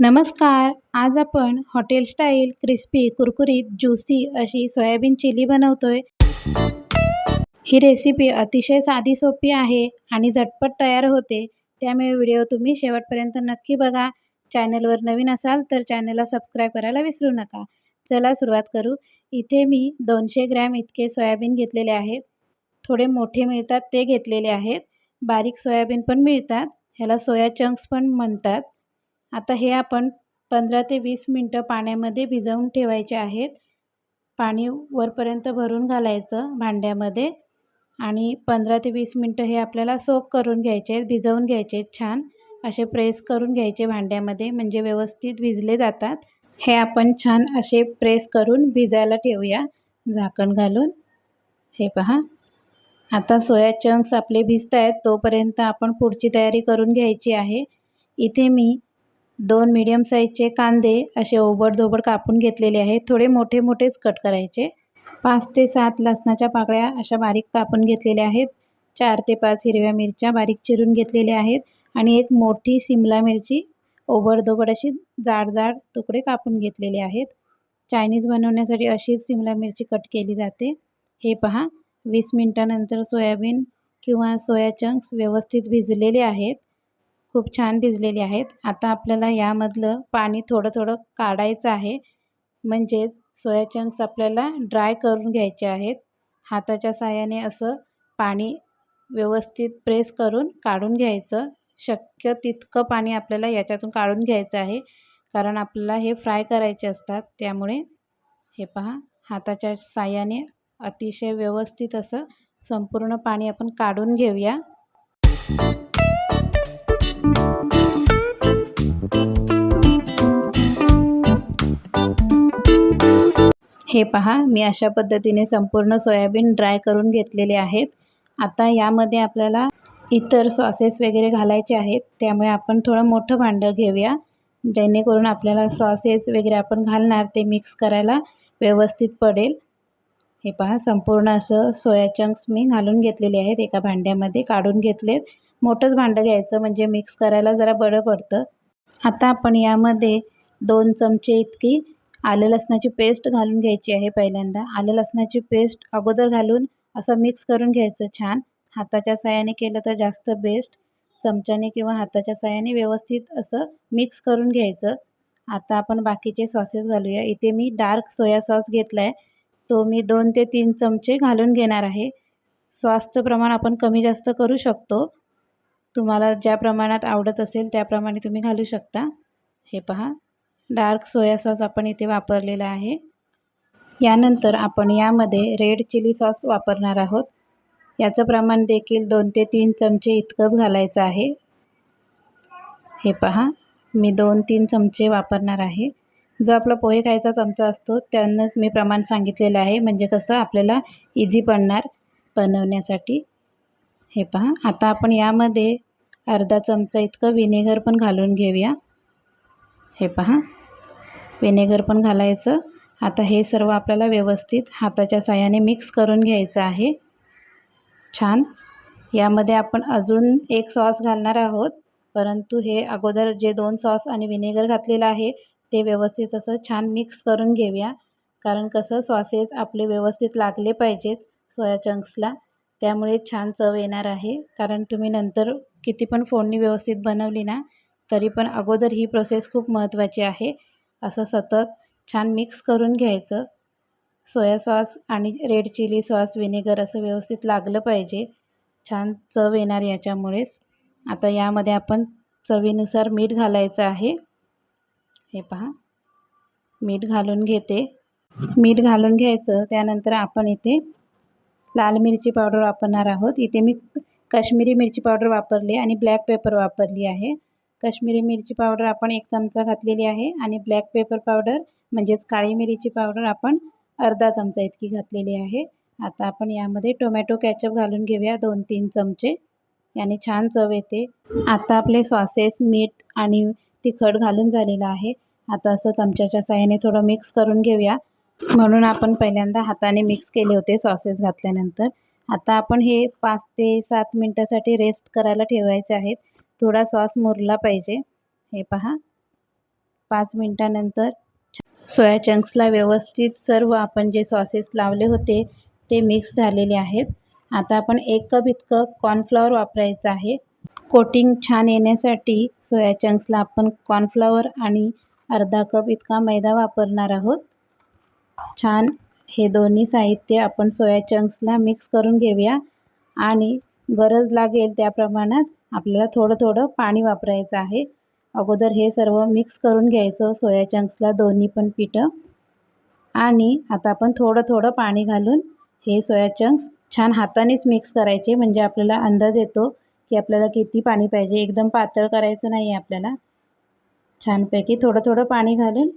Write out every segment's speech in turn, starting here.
नमस्कार. आज आपण हॉटेल स्टाईल क्रिस्पी कुरकुरीत ज्युसी अशी सोयाबीन चिली बनवतोय. ही रेसिपी अतिशय साधी सोपी आहे आणि झटपट तयार होते. त्यामुळे व्हिडिओ तुम्ही शेवटपर्यंत नक्की बघा. चॅनलवर नवीन असाल तर चॅनलला सबस्क्राईब करायला विसरू नका. चला सुरुवात करू. इथे मी दोनशे ग्रॅम इतके सोयाबीन घेतलेले आहेत. थोडे मोठे मिळतात ते घेतलेले आहेत. बारीक सोयाबीन पण मिळतात. ह्याला सोया चंक्स पण म्हणतात. आता हे आपण पंधरा ते वीस मिनटं पाण्यामध्ये भिजवून ठेवायचे आहेत. पाणी वरपर्यंत भरून घालायचं भांड्यामध्ये. आणि पंधरा ते वीस मिनटं हे आपल्याला सोक करून घ्यायचे आहेत भिजवून घ्यायचे आहेत छान. असे प्रेस करून घ्यायचे भांड्यामध्ये म्हणजे व्यवस्थित भिजले जातात. हे आपण छान असे प्रेस करून भिजायला ठेवूया. झाकण घालून. हे पहा. आता सोया चंक्स आपले भिजत आहेत तोपर्यंत आपण पुढची तयारी करून घ्यायची आहे. इथे मी दोन मीडियम साईजचे कांदे असे ओबडधोबड कापून घेतलेले आहेत. थोडे मोठे मोठेच कट करायचे. पाच ते सात लसणाच्या पाकळ्या अशा बारीक कापून घेतलेल्या आहेत. चार ते पाच हिरव्या मिरच्या बारीक चिरून घेतलेल्या आहेत. आणि एक मोठी सिमला मिरची ओबडधोबड अशी जाड जाड तुकडे कापून घेतलेले आहेत. चायनीज बनवण्यासाठी अशीच सिमला मिरची कट केली जाते. हे पहा वीस मिनटानंतर सोयाबीन किंवा सोया चंक्स व्यवस्थित भिजलेले आहेत. खूप छान भिजलेले आहेत. आता आपल्याला यामधलं पाणी थोडं थोडं काढायचं आहे. म्हणजेच सोया चंक्स आपल्याला ड्राय करून घ्यायचे आहेत. हाताच्या साह्याने असं पाणी व्यवस्थित प्रेस करून काढून घ्यायचं. शक्य तितकं पाणी आपल्याला याच्यातून काढून घ्यायचं आहे. कारण आपल्याला हे फ्राय करायचे असतात. त्यामुळे हे पहा हाताच्या साह्याने अतिशय व्यवस्थित असं संपूर्ण पाणी आपण काढून घेऊया. हे पहा मी अशा पद्धतीने संपूर्ण सोयाबीन ड्राय करून घेतलेले आहेत. आता यामध्ये आपल्याला इतर सॉसेस वगैरे घालायचे आहेत त्यामुळे आपण थोडं मोठं भांडं घेऊया. जेणेकरून आपल्याला सॉसेस वगैरे आपण घालणार ते मिक्स करायला व्यवस्थित पडेल. हे पहा संपूर्ण असं सोया चंक्स मी घालून घेतलेले आहेत. एका भांड्यामध्ये काढून घेतलेत. मोठंच भांडं घ्यायचं म्हणजे मिक्स करायला जरा बरं पडतं. आता आपण यामध्ये दोन चमचे इतकी आलं लसणाची पेस्ट घालून घ्यायची आहे पहिल्यांदा. आलं लसणाची पेस्ट अगोदर घालून असं मिक्स करून घ्यायचं छान. हाताच्या साहाय्याने केलं तर जास्त बेस्ट चमच्याने किंवा हाताच्या साहाय्याने व्यवस्थित असं मिक्स करून घ्यायचं. आता आपण बाकीचे सॉसेस घालूया. इथे मी डार्क सोया सॉस घेतला आहे तो मी दोन ते तीन चमचे घालून घेणार आहे. सॉसचं प्रमाण आपण कमी जास्त करू शकतो. तुम्हाला ज्या प्रमाणात आवडत असेल त्याप्रमाणे तुम्ही घालू शकता. हे पहा. डार्क सोया सॉस आपण इथे वापरलेला आहे. यानंतर आपण यामध्ये रेड चिली सॉस वापरणार आहोत. याचं प्रमाण देखील दोन ते तीन चमचे इतकंच घालायचं आहे. हे पहा मी दोन तीन चमचे वापरणार आहे. जो आपला पोहे खायचा चमचा असतो त्यांनाच मी प्रमाण सांगितलेलं आहे. म्हणजे कसं आपल्याला इझी पडणार बनवण्यासाठी. हे पहा आता आपण यामध्ये अर्धा चमचा इतकं विनेगर पण घालून घेऊया. हे पहा विनेगर पण घालायचं. आता हे सर्व आपल्याला व्यवस्थित हाताच्या साह्याने मिक्स करून घ्यायचं आहे. छान. यामध्ये आपण अजून एक सॉस घालणार आहोत. परंतु हे अगोदर जे दोन सॉस आणि विनेगर घातलेलं आहे ते व्यवस्थित असं छान मिक्स करून घेऊया. कारण कसं सॉसेस आपले व्यवस्थित लागले पाहिजेत सोया चंक्सला. त्यामुळे छान चव येणार आहे. कारण तुम्ही नंतर किती पण फोडणी व्यवस्थित बनवली ना तरी पण अगोदर ही प्रोसेस खूप महत्त्वाची आहे. असं सतत छान मिक्स करून घ्यायचं. सोया सॉस आणि रेड चिली सॉस विनेगर असं व्यवस्थित लागलं पाहिजे. छान चव येणार याच्यामुळेच. आता यामध्ये आपण चवीनुसार मीठ घालायचं आहे. हे पहा. मीठ घालून घेते. मीठ घालून घ्यायचं. त्यानंतर आपण इथे लाल मिरची पावडर वापरणार आहोत. इथे मी काश्मीरी मिरची पावडर वापरली आणि ब्लॅक पेपर वापरली आहे. काश्मीरी मिरची पावडर आपण एक चमचा घातलेली आहे आणि ब्लॅक पेपर पावडर म्हणजेच काळी मिरीची पावडर आपण अर्धा चमचा इतकी घातलेली आहे. आता आपण यामध्ये टोमॅटो कॅचअप घालून घेऊया दोन तीन चमचे. याने छान चव येते. आता आपले सॉसेस मीठ आणि तिखट घालून झालेलं आहे. आता असं चमच्याच्या साह्याने थोडं मिक्स करून घेऊया. म्हणून आपण पहिल्यांदा हाताने मिक्स केले होते सॉसेस घातल्यानंतर. आता आपण हे पाच ते सात मिनटासाठी रेस्ट करायला ठेवायचे आहेत. थोडा सॉस मुरला पाहिजे. हे पहा. पाच मिनटानंतर सोया चंक्सला व्यवस्थित सर्व आपण जे सॉसेस लावले होते ते मिक्स झालेले आहेत. आता आपण एक कप इतकं कॉर्नफ्लॉवर वापरायचं आहे. कोटिंग छान येण्यासाठी सोया चंक्सला आपण कॉर्नफ्लॉवर आणि अर्धा कप इतका मैदा वापरणार आहोत. छान हे दोन्ही साहित्य आपण सोया चंक्सला मिक्स करून घेऊया आणि गरज लागेल त्या प्रमाणात आपल्याला थोडं थोडं पाणी वापरायचं आहे. अगोदर हे सर्व मिक्स करून घ्यायचं. सोया चंक्सला दोन्ही पण पिठं. आणि आता आपण थोडं थोडं पाणी घालून हे सोया चंक्स छान हातानेच मिक्स करायचे. म्हणजे आपल्याला अंदाज येतो की आपल्याला किती पाणी पाहिजे. एकदम पातळ करायचं नाही आहे आपल्याला. छानपैकी थोडं थोडं पाणी घालून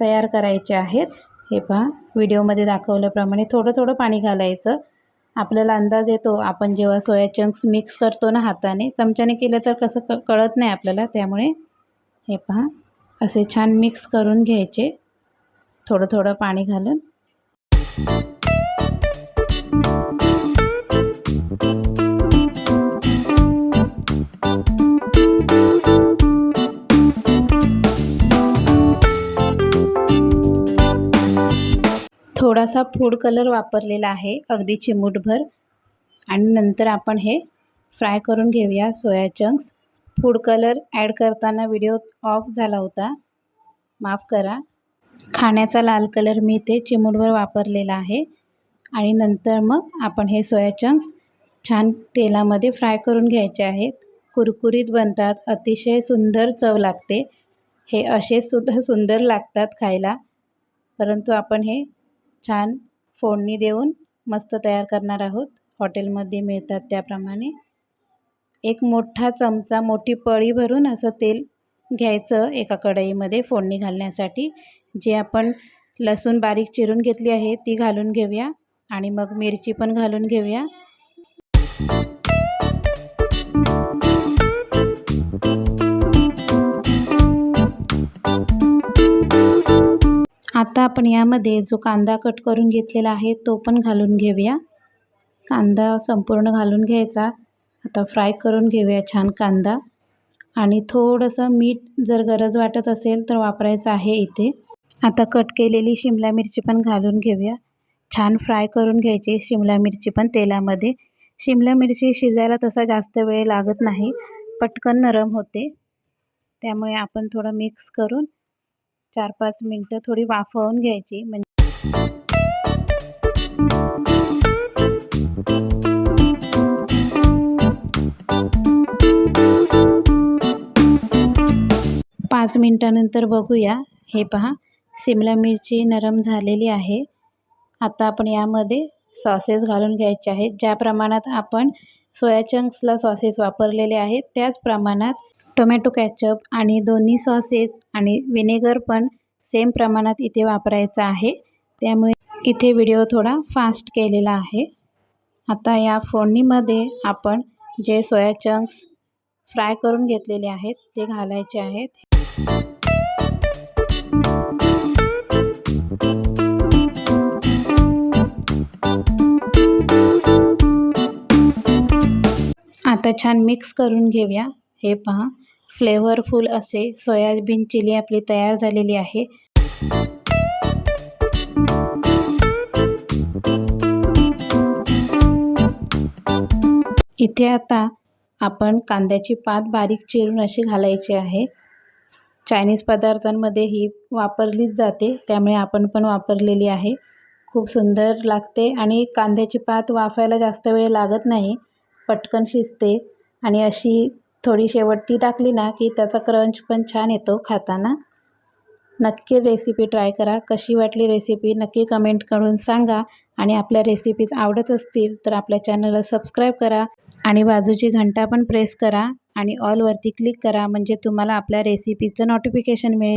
तयार करायचे आहेत. हे पहा व्हिडिओमध्ये दाखवल्याप्रमाणे थोडं थोडं पाणी घालायचं. आपल्याला अंदाज येतो. आपण जेव्हा सोया चंक्स मिक्स करतो ना हाताने चमच्याने केलं तर कसं क कळत नाही आपल्याला. त्यामुळे हे पहा. असे छान मिक्स करून घ्यायचे. थोडं थोडं पाणी घालून. थोडासा फूड कलर वापरलेला आहे. अगदी चिमूटभर. आणि नंतर आपण हे फ्राय करून घेऊया soya chunks food colour add करताना व्हिडिओ ऑफ झाला होता. माफ करा. खाण्याचा लाल कलर मी इथे चिमूटवर वापरलेला आहे. आणि नंतर मग आपण हे सोया चंक्स छान तेलामध्ये फ्राय करून घ्यायचे आहेत. कुरकुरीत बनतात अतिशय सुंदर चव लागते. हे असे सुद्धा सुंदर लागतात खायला. परंतु आपण हे छान फोडणी देऊन मस्त तयार करणार आहोत. हॉटेलमध्ये मिळतात त्याप्रमाणे. एक मोठा चमचा मोठी पळी भरून असं तेल घ्यायचं एका कढईमध्ये फोडणी घालण्यासाठी. जे आपण लसूण बारीक चिरून घेतली आहे ती घालून घेऊया आणि मग मिरची पण घालून घेऊया. आता आपण यामध्ये जो कांदा कट करून घेतलेला आहे तो पण घालून घेऊया. कांदा संपूर्ण घालून घ्यायचा. आता फ्राय करून घेऊया छान कांदा. आणि थोडंसं मीठ जर गरज वाटत असेल तर वापरायचं आहे इथे. आता कट केलेली शिमला मिरची पण घालून घेऊया. छान फ्राय करून घ्यायची शिमला मिरची पण तेलामध्ये. शिमला मिरची शिजायला तसा जास्त वेळ लागत नाही. पटकन नरम होते. त्यामुळे आपण थोडं मिक्स करून चार पाच मिनटं थोडी वाफवून घ्यायची. म्हणजे पाच मिनटानंतर बघूया. हे पहा शिमला मिरची नरम झालेली आहे. आता आपण यामध्ये सॉसेस घालून घ्यायचे आहेत. ज्या प्रमाणात आपण सोया चंक्सला सॉसेस वापरलेले आहेत त्याच प्रमाणात टोमॅटो कॅचअप आणि दोन्ही सॉसेस आणि विनेगर पण सेम प्रमाणात इथे वापरायचं आहे. त्यामुळे इथे व्हिडिओ थोडा फास्ट केलेला आहे. आता या फोडणीमध्ये आपण जे सोया चंक्स फ्राय करून घेतलेले आहेत ते घालायचे आहेत. आता छान मिक्स करून घेऊया. हे पहा. फ्लेवरफुल असे सोयाबीन चिली आपली तयार झालेली आहे. इथे आता आपण कांद्याची पात बारीक चिरून अशी घालायची आहे. चायनीज पदार्थांमध्ये ही वापरलीच जाते. त्यामुळे आपण पण वापरलेली आहे. खूप सुंदर लागते आणि कांद्याची पात वाफायला जास्त वेळ लागत नाही. पटकन शिजते आणि अशी थोडी शेवटी टाकली ना की त्याचा क्रंच पण छान येतो खाताना. नक्की रेसिपी ट्राय करा. कशी वाटली रेसिपी नक्की कमेंट करून सांगा. आणि आपल्या रेसिपीज आवडत असतील तर आपल्या चॅनलला सबस्क्राईब करा आणि बाजूची घंटा पण प्रेस करा आणि ऑलवरती क्लिक करा म्हणजे तुम्हाला आपल्या रेसिपीचं नोटिफिकेशन मिळेल.